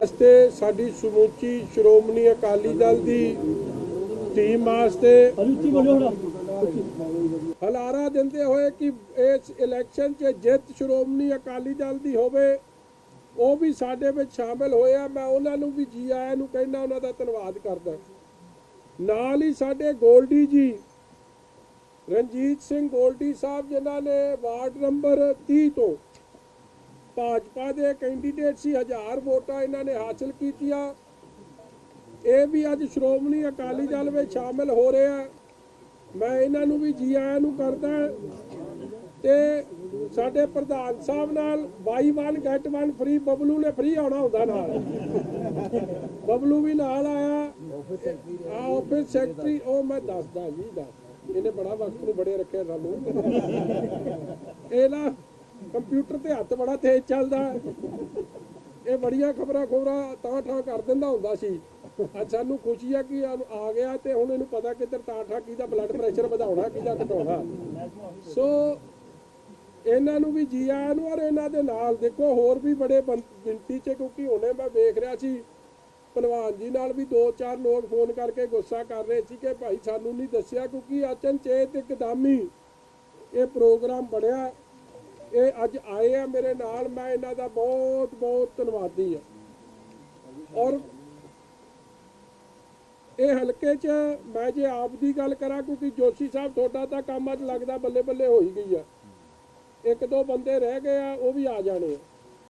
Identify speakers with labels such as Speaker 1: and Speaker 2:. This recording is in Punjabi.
Speaker 1: ਵਾਸਤੇ ਸਾਡੀ ਸਮੁੱਚੀ ਸ਼੍ਰੋਮਣੀ ਅਕਾਲੀ ਦਲ ਦੀ ਟੀਮ ਵਾਸਤੇ ਹਲਾਰਾ ਦਿੰਦੇ ਹੋਏ ਕਿ ਇਸ ਇਲੈਕਸ਼ਨ 'ਚ ਜਿੱਤ ਸ਼੍ਰੋਮਣੀ ਅਕਾਲੀ ਦਲ ਦੀ ਹੋਵੇ, ਉਹ ਵੀ ਸਾਡੇ ਵਿੱਚ ਸ਼ਾਮਿਲ ਹੋਏ ਆ। ਮੈਂ ਉਹਨਾਂ ਨੂੰ ਵੀ ਜੀ ਆਇਆਂ ਨੂੰ ਕਹਿਣਾ ਉਹਨਾਂ ਦਾ ਧੰਨਵਾਦ ਕਰਦਾ। ਨਾਲ ਹੀ ਸਾਡੇ ਗੋਲਡੀ ਜੀ ਰਣਜੀਤ ਸਿੰਘ ਗੋਲਡੀ ਸਾਹਿਬ, ਜਿਨ੍ਹਾਂ ਨੇ ਵਾਰਡ ਨੰਬਰ 30 ਤੋਂ ਭਾਜਪਾ ਦੇ ਕੈਂਡੀਡੇਟ ਸੀ, ਹਜ਼ਾਰ ਵੋਟਾਂ ਇਹਨਾਂ ਨੇ ਹਾਸਲ ਕੀਤੀਆਂ। ਇਹ ਵੀ ਅੱਜ ਸ਼੍ਰੋਮਣੀ ਅਕਾਲੀ ਦਲ ਵਿੱਚ ਸ਼ਾਮਿਲ ਹੋ ਰਹੇ ਆ। ਮੈਂ ਇਹਨਾਂ ਨੂੰ ਵੀ ਜੀ ਆਇਆਂ ਨੂੰ ਕਰਦਾ ਤੇ ਸਾਡੇ ਪ੍ਰਧਾਨ ਸਾਹਿਬ ਨਾਲ buy one get one free, Bablu ਨੇ ਫ੍ਰੀ ਆਉਣਾ ਹੁੰਦਾ ਨਾਲ। ਬਬਲੂ ਵੀ ਨਾਲ ਆਇਆ। ਆ ਆਫਿਸ ਸੈਕਟਰੀ ਉਹ ਮੈਂ ਦੱਸਦਾ ਜੀ, ਦੱਸ। ਇਹਨੇ ਬੜਾ ਵਕਤ ਨੂੰ ਬੜੇ ਰੱਖਿਆ ਸਾਨੂੰ। ਇਹ ਨਾ ਕੰਪਿਊਟਰ ਤੇ ਹੱਥ ਬੜਾ ਤੇਜ਼ ਚੱਲਦਾ। ਇਹ ਬੜੀਆਂ ਖਬਰਾਂ ਖਬਰਾਂ ਤਾਂ ਠਾਂ ਕਰ ਦਿੰਦਾ ਹੁੰਦਾ ਸੀ। ਅੱਜ ਸਾਨੂੰ ਖੁਸ਼ੀ ਆ ਕਿ ਆ ਗਿਆ ਤੇ ਹੁਣ ਇਹਨੂੰ ਪਤਾ ਕਿ ਤਾਂ ਠਾਂ ਕਿਹਦਾ ਬਲੱਡ ਪ੍ਰੈਸ਼ਰ ਵਧਾਉਣਾ ਕਿਹਦਾ ਘਟਾਉਣਾ। ਸੋ ਇਹਨਾਂ ਨੂੰ ਵੀ ਜੀ ਆਇਆਂ ਨੂੰ ਔਰ ਇਹਨਾਂ ਦੇ ਨਾਲ ਦੇਖੋ, ਹੋਰ ਵੀ ਬੜੇ ਗਿਣਤੀ 'ਚ ਕਿਉਂਕਿ ਹੁਣੇ ਮੈਂ ਵੇਖ ਰਿਹਾ ਸੀ ਭਲਵਾਨ ਜੀ ਨਾਲ ਵੀ ਦੋ ਚਾਰ ਲੋਕ ਫੋਨ ਕਰਕੇ ਗੁੱਸਾ ਕਰ ਰਹੇ ਸੀ ਕਿ ਭਾਈ ਸਾਨੂੰ ਨਹੀਂ ਦੱਸਿਆ ਕਿਉਂਕਿ ਅਚਨਚੇਤ ਇੱਕਦਮ ਹੀ ਇਹ ਪ੍ਰੋਗਰਾਮ ਬਣਿਆ। ਇਹ ਅੱਜ ਆਏ ਆ ਮੇਰੇ ਨਾਲ। ਮੈਂ ਇਹਨਾਂ ਦਾ ਬਹੁਤ ਬਹੁਤ ਧੰਨਵਾਦੀ ਆ ਔਰ ਇਹ ਹਲਕੇ 'ਚ ਮੈਂ ਜੇ ਆਪ ਦੀ ਗੱਲ ਕਰਾਂ ਕਿਉਂਕਿ ਜੋਸ਼ੀ ਸਾਹਿਬ ਤੁਹਾਡਾ ਤਾਂ ਕੰਮ ਅੱਜ ਲੱਗਦਾ ਬੱਲੇ ਬੱਲੇ ਹੋ ਹੀ ਗਈ ਆ। ਇੱਕ ਦੋ ਬੰਦੇ ਰਹਿ ਗਏ ਆ, ਉਹ ਵੀ ਆ ਜਾਣੇ ਆ।